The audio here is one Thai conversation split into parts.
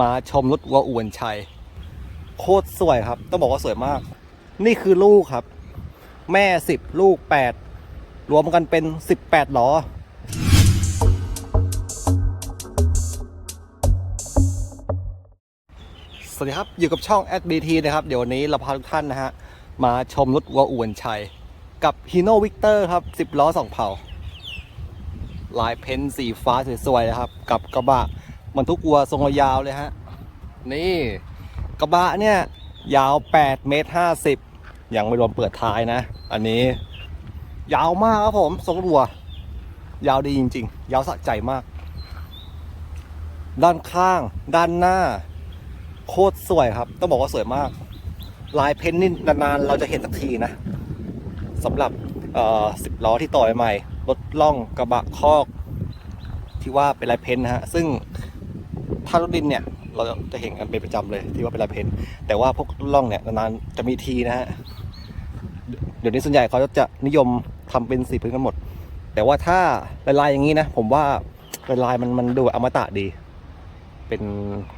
มาชมรถวัวอวนชัย โคตรสวยครับ ต้องบอกว่าสวยมาก นี่คือลูกครับ แม่สิบลูกแปดรวมกันเป็นสิบแปดล้อสวัสดีครับ อยู่กับช่อง SBT นะครับ เดี๋ยววันนี้เราพาทุกท่านนะฮะ มาชมรถวัวอวนชัย กับ Hino Victor ครับ 10 ล้อ 2 เผ่า ลายเพ้นสีฟ้าสวยๆนะครับ กับกระบะ บรรทุกวัวทรงยาวเลยฮะ นี่กระบะเนี่ย ยาว8เมตร50 ยังไม่รวมเปิดท้ายนะ อันนี้ ยาวมากครับผมทรงวัว ยาวดีจริง ๆ ยาวสะใจมาก ด้านข้าง ด้านหน้า โคตรสวยครับ ต้องบอกว่าสวยมาก ลายเพ้นท์นี่นานๆ เราจะเห็นสักทีนะสำหรับเอ่อสิบล้อที่ต่อใหม่รถล่องกระบะคอกที่ว่าเป็นลายเพ้นท์นะฮะ ซึ่ง ถ้ารถดินเนี่ยเราจะเห็นกันเป็นประจำเลยที่ว่าเป็นลายเพนแต่ว่าพวกล่องเนี่ยนานๆจะมีทีนะฮะเดี๋ยวนี้ส่วนใหญ่เขาจะนิยมทำเป็นสีพื้นกันหมด แต่ว่าถ้าลายๆอย่างนี้นะ ผมว่าลายๆมันมันดูอมตะดี เป็น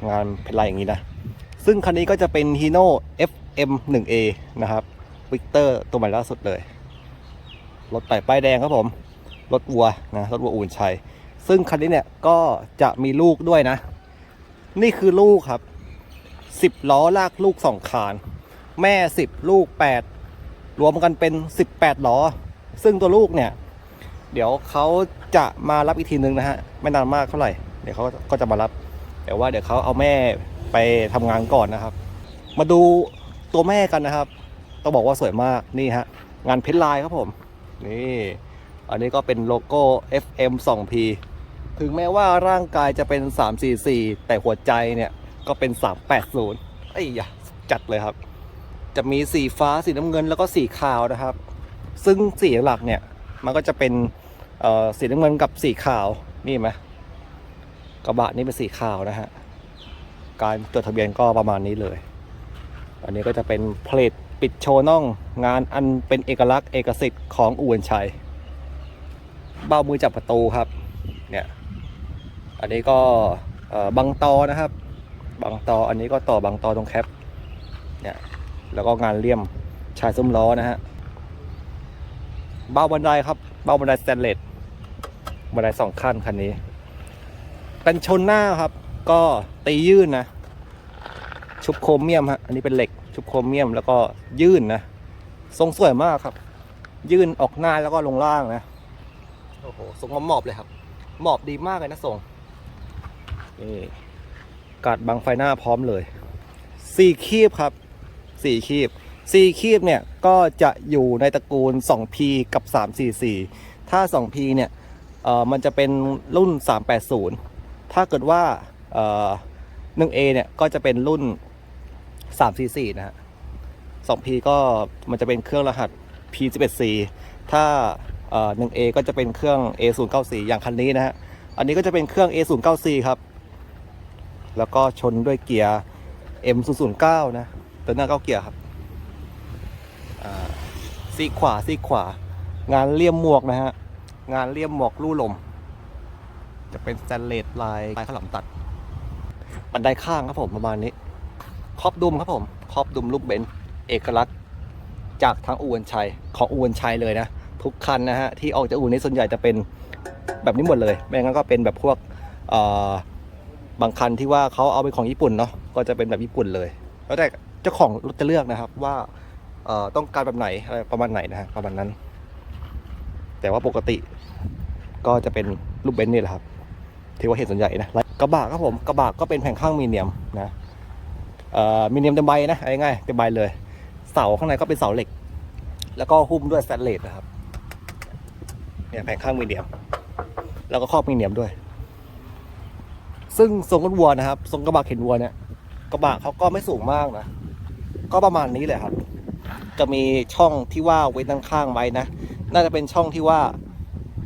งานเป็นลายอย่างนี้นะ ซึ่งคันนี้ก็จะเป็น Hino FM 1A นะครับวิกเตอร์ตัวใหม่ล่าสุดเลย รถไต่ป้ายแดงครับผม รถวัวนะ รถวัวอุ่นชัย ซึ่งคันนี้เนี่ยก็จะมีลูกด้วยนะ นี่คือลูกครับ10ล้อลากลูก2คาน แม่10ลูก8รวมกันเป็น18ล้อ ซึ่งตัวลูกเนี่ย เดี๋ยวเขาจะมารับอีกทีนึงนะฮะ ไม่นานมากเท่าไหร่ เดี๋ยวเขาก็จะมารับ แต่ว่าเดี๋ยวเขาเอาแม่ไปทำงานก่อนนะครับ มาดูตัวแม่กันนะครับ ต้องบอกว่าสวยมากนี่ฮะ งานเพ้นท์ลายครับผม นี่ อันนี้ก็เป็นโลโก้ FM 2P ถึงแม้ว่าร่างกายจะเป็น 344 แต่หัวใจเนี่ยก็เป็น 380ไอ้ยะจัดเลยครับ จะมีสีฟ้าสีน้ำเงินแล้วก็สีขาวนะครับ ซึ่งสีหลักเนี่ยมันก็จะเป็นเอ่อสีน้ำเงินกับสีขาวนี่ไหมกระบะนี่เป็นสีขาวนะฮะการจดทะเบียนก็ประมาณนี้เลย อันนี้ก็จะเป็นเพลทปิดโชว์น่องงานอันเป็นเอกลักษณ์เอกสิทธิ์ของอู่นชัย เบ้ามือจับประตูครับ เนี่ย อันนี้ก็บังตอนะครับบังตออันนี้ก็ต่อบังตอตรงแคปเนี่ยแล้วก็งานเลี่ยมชายซุ้มล้อนะฮะเบ้าบันไดครับเบ้าบันไดสแตนเลสบันไดสองขั้นคันนี้ กันชนหน้าครับ ก็ตียื่นนะ ชุบโครเมียมฮะอันนี้เป็นเหล็ก ชุบโครเมียมแล้วก็ยื่นนะทรงสวยมากครับ ยื่นออกหน้าแล้วก็ลงล่างนะโอ้โหทรงหมอบเลยครับ หมอบดีมากเลยนะทรง นี่กาดบังไฟหน้าพร้อมเลยสี่คีบครับสี่คีบสี่คีบเนี่ยก็จะอยู่ในตระกูล 2P กับ 344 ถ้า 2P เนี่ยเอ่อมันจะเป็นรุ่น 380 ถ้าเกิดว่าเอ่อ 1A เนี่ยก็จะเป็นรุ่น 344 นะฮะ 2P ก็มันจะเป็นเครื่องรหัส P11C ถ้าเอ่อ 1A ก็จะเป็นเครื่อง A094 อย่างคันนี้นะฮะ อันนี้ก็จะเป็นเครื่อง A094 ครับ แล้วก็ชนด้วยเกียร์ M009 นะตัวหน้าเก้าเกียร์ครับซีขวาซีขวา งานเลี่ยมหมวกนะฮะ งานเลี่ยมหมวกลู่ลม จะเป็นสแตนเลสลายลายขลามตัด บันไดข้างครับผมประมาณนี้ ครอบดุมครับผม ครอบดุมลูกเบนซ์เอกลักษณ์จากทางอูนชัย ของอูนชัยเลยนะ ทุกคันนะฮะ ที่ออกจากอู่นี้ส่วนใหญ่จะเป็นแบบนี้หมดเลย ไม่งั้นก็เป็นแบบพวกอ บางคันที่ว่าเขาเอาเป็นของญี่ปุ่นเนาะก็จะเป็นแบบญี่ปุ่นเลย แล้วแต่เจ้าของรถจะเลือกนะครับว่าต้องการแบบไหนอะไรประมาณไหนนะฮะประมาณนั้น แต่ว่าปกติก็จะเป็นรูปเบนซ์นี่แหละครับที่ว่าเห็นส่วนใหญ่นะกระบะครับผมกระบะก็เป็นแผงข้างมีเนียมนะมีเนียมเต็มใบนะง่ายๆเต็มใบเลย เสาข้างในก็เป็นเสาเหล็ก แล้วก็หุ้มด้วยสแตนเลสนะครับเนี่ยแผงข้างมีเนียม แล้วก็ครอบมีเนียมด้วย ซึ่งทรงรถวัวนะครับ ทรงกระบะเข็นวัวเนี่ย กระบะเขาก็ไม่สูงมากนะ ก็ประมาณนี้เลยครับ จะมีช่องที่ว่าเว้นด้านข้างไว้นะ น่าจะเป็นช่องที่ว่า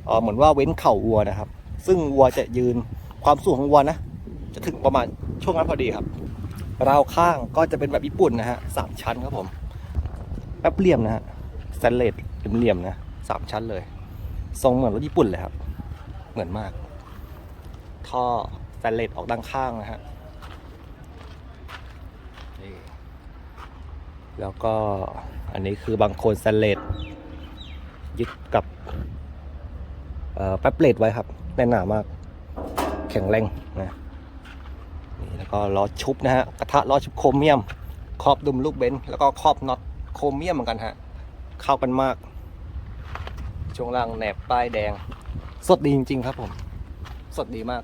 เออเหมือนว่าเว้นเข่าวัวนะครับ ซึ่งวัวจะยืนความสูงของวัวนะ จะถึงประมาณช่วงนั้นพอดีครับ ราวข้างก็จะเป็นแบบญี่ปุ่นนะฮะสามชั้นครับผมแป๊บเหลี่ยมนะฮะสแตนเลสเหลี่ยมๆนะสามชั้นเลย ทรงเหมือนรถญี่ปุ่นเลยครับ เหมือนมาก ท่อ ตลเลสออกด้านข้างนะฮะแล้วก็อันนี้คือบางโคนสเลตยึดกับแป๊บเลตไว้ครับแน่นหนามาก แข็งแรงนะนี่แล้วก็ล้อชุบนะฮะกระทะล้อชุบโครเมียม ครอบดุมลูกเบนซ์แล้วก็ครอบน็อตโครเมียมเหมือนกันฮะเข้ากันมาก ช่วงล่างแหนบป้ายแดง สดดีจริง ๆ ครับผม สดดีมาก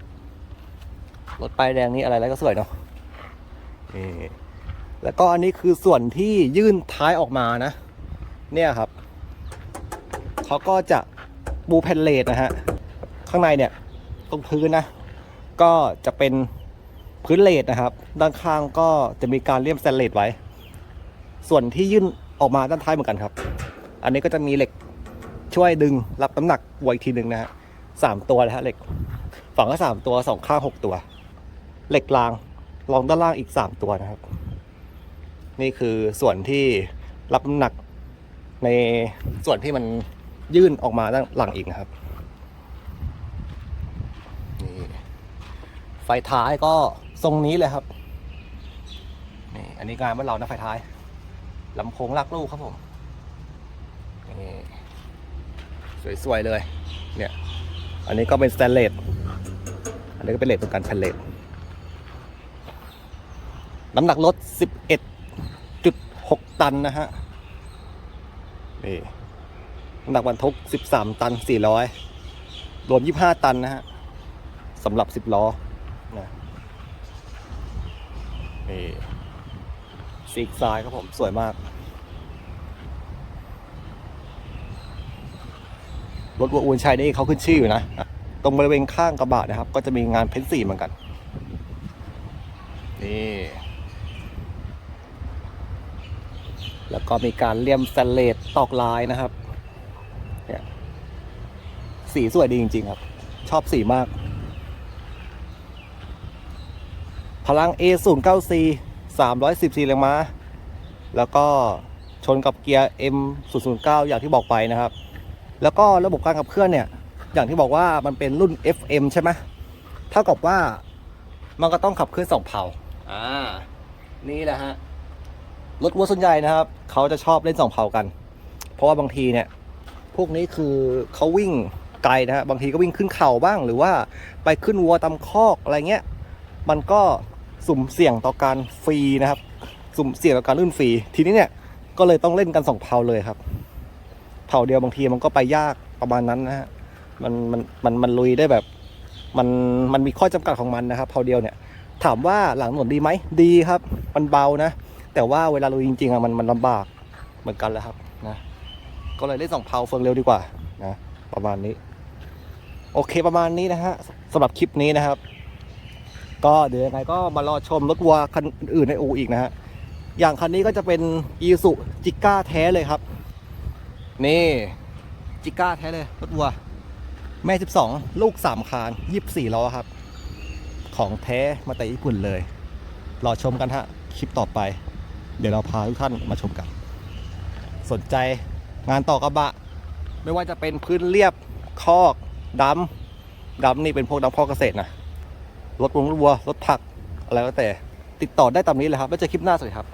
รถป้ายแดงนี่อะไรแล้วก็สวยเนาะนี่แล้วก็อันนี้คือส่วนที่ยื่นท้ายออกมานะ เนี่ยครับเขาก็จะบูแผ่นเลดนะฮะข้างในเนี่ยตรงพื้นนะ ก็จะเป็นพื้นเลดนะครับ ด้านข้างก็จะมีการเลี่ยมสแตนเลสไว้ ส่วนที่ยื่นออกมาด้านท้ายเหมือนกันครับ อันนี้ก็จะมีเหล็กช่วยดึงรับน้ำหนักไว้ทีหนึ่งนะฮะสามตัวนะฮะเหล็กฝั่งก็สามตัวสองข้างหกตัว เหล็กรางรองด้านล่างอีกสามตัวนะครับ นี่คือส่วนที่รับน้ำหนักในส่วนที่มันยื่นออกมาด้านหลังอีกนะครับนี่ไฟท้ายก็ทรงนี้เลยครับนี่อันนี้งานบ้านเรานะไฟท้ายลำโพงลากลูกครับผมนี่สวยๆเลย เนี่ย อันนี้ก็เป็นสแตนเลสอันนี้ก็เป็นเหลสเหมือนกันแผ่นเหลส น้ำหนักรถ 11.6 ตันนะฮะนี่น้ำหนักบรรทุก 13 ตัน 400 รวม 25 ตันนะฮะสำหรับ 10 ล้อนะนี่ซีกซ้ายครับผมสวยมาก รถวัวอูนชัยนี่เขาขึ้นชื่ออยู่นะ ตรงบริเวณข้างกระบะนะครับ ก็จะมีงานเพ้นสีเหมือนกัน นี่ แล้วก็มีการเลี่ยมสแตนเลสตอกลายนะครับเนี่ยสีสวยดีจริง ๆ ครับ ชอบสีมาก พลัง A 0 9 C 310แรงม้า แล้วก็ชนกับเกียร์ M 0 0 9อย่างที่บอกไปนะครับ แล้วก็ระบบการขับเคลื่อนเนี่ย อย่างที่บอกว่ามันเป็นรุ่น FM ใช่ไหมเท่ากับว่ามันก็ต้องขับเคลื่อนสองเผาอ่า นี่แหละฮะ รถวัวส่วนใหญ่นะครับ เขาจะชอบเล่นสองเผากัน เพราะว่าบางทีเนี่ย พวกนี้คือเขาวิ่งไกลนะฮะบางทีก็วิ่งขึ้นเขาบ้าง หรือว่าไปขึ้นวัวตามคอกอะไรเงี้ย มันก็สุ่มเสี่ยงต่อการฟรีนะครับ สุ่มเสี่ยงต่อการลื่นฟรีทีนี้เนี่ยก็เลยต้องเล่นกันสองเผาเลยครับ เผาเดียวบางทีมันก็ไปยากประมาณนั้นนะฮะมันมันมันมันลุยได้แบบมันมันมีข้อจำกัดของมันนะครับเผาเดียวเนี่ย ถามว่าหลังถนนดีไหมดีครับ มันเบานะ แต่ว่าเวลาลุยจริงๆอะมันมันลำบากเหมือนกันแหล้วครับนะ ก็เลยเล่นสองเผาเฟืองเร็วดีกว่านะประมาณนี้ โอเคประมาณนี้นะฮะสำหรับคลิปนี้นะครับ ก็เดี๋ยวยังไงก็มารอชมรถวัวคันอื่นในอูอีกนะฮะอย่างคันนี้ก็จะเป็นอีสุจิก้าแท้เลยครับ นี่จิก้าแท้เลยรถวัว แม่ 12 ลูก 3 คาน 24ล้อครับ ของแท้มาแต่ญี่ปุ่นเลย รอชมกันฮะ คลิปต่อไป เดี๋ยวเราพาทุกท่านมาชมกัน สนใจงานต่อกระบะ ไม่ว่าจะเป็นพื้นเรียบคอกดำดำนี่เป็นพวกดำพ่อกเกษตรนะรถวงรถวัวรถผักอะไรก็แต่ ติดต่อได้ตามนี้เลยครับไว้เจอคลิปหน้าสวัสดีครับ